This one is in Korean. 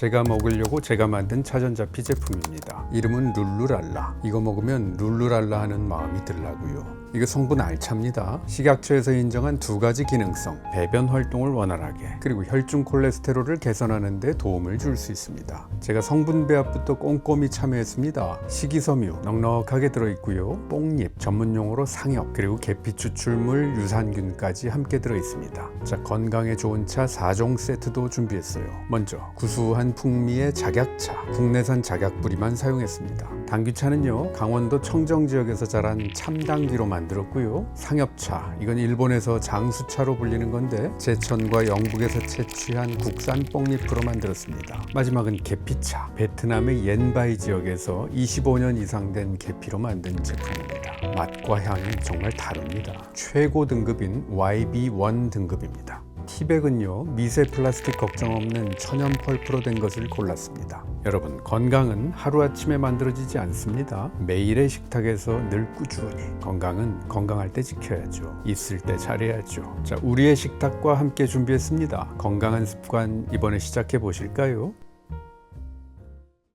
제가 먹으려고 제가 만든 차전자피 제품입니다. 이름은 룰루랄라. 이거 먹으면 룰루랄라 하는 마음이 들라고요. 이거 성분 알찹니다. 식약처에서 인정한 두 가지 기능성, 배변 활동을 원활하게, 그리고 혈중 콜레스테롤을 개선하는 데 도움을 줄 수 있습니다. 제가 성분 배합부터 꼼꼼히 참여했습니다. 식이섬유 넉넉하게 들어있고요. 뽕잎 전문 용어로 상엽, 그리고 계피 추출물 유산균까지 함께 들어있습니다. 자, 건강에 좋은 차 4종 세트도 준비했어요. 먼저 구수한 풍미의 작약차, 국내산 작약뿌리만 사용했습니다. 당귀차는요, 강원도 청정 지역에서 자란 참당귀로 만들었고요. 상엽차, 이건 일본에서 장수차로 불리는 건데 제천과 영북에서 채취한 국산 뽕잎으로 만들었습니다. 마지막은 계피차, 베트남의 옌바이 지역에서 25년 이상 된 계피로 만든 제품입니다. 맛과 향이 정말 다릅니다. 최고 등급인 YB1 등급입니다. 티백은요 미세 플라스틱 걱정 없는 천연 펄프로 된 것을 골랐습니다. 여러분 건강은 하루아침에 만들어지지 않습니다. 매일의 식탁에서 늘 꾸준히 건강은 건강할 때 지켜야죠. 있을 때 잘해야죠. 자 우리의 식탁과 함께 준비했습니다. 건강한 습관 이번에 시작해 보실까요?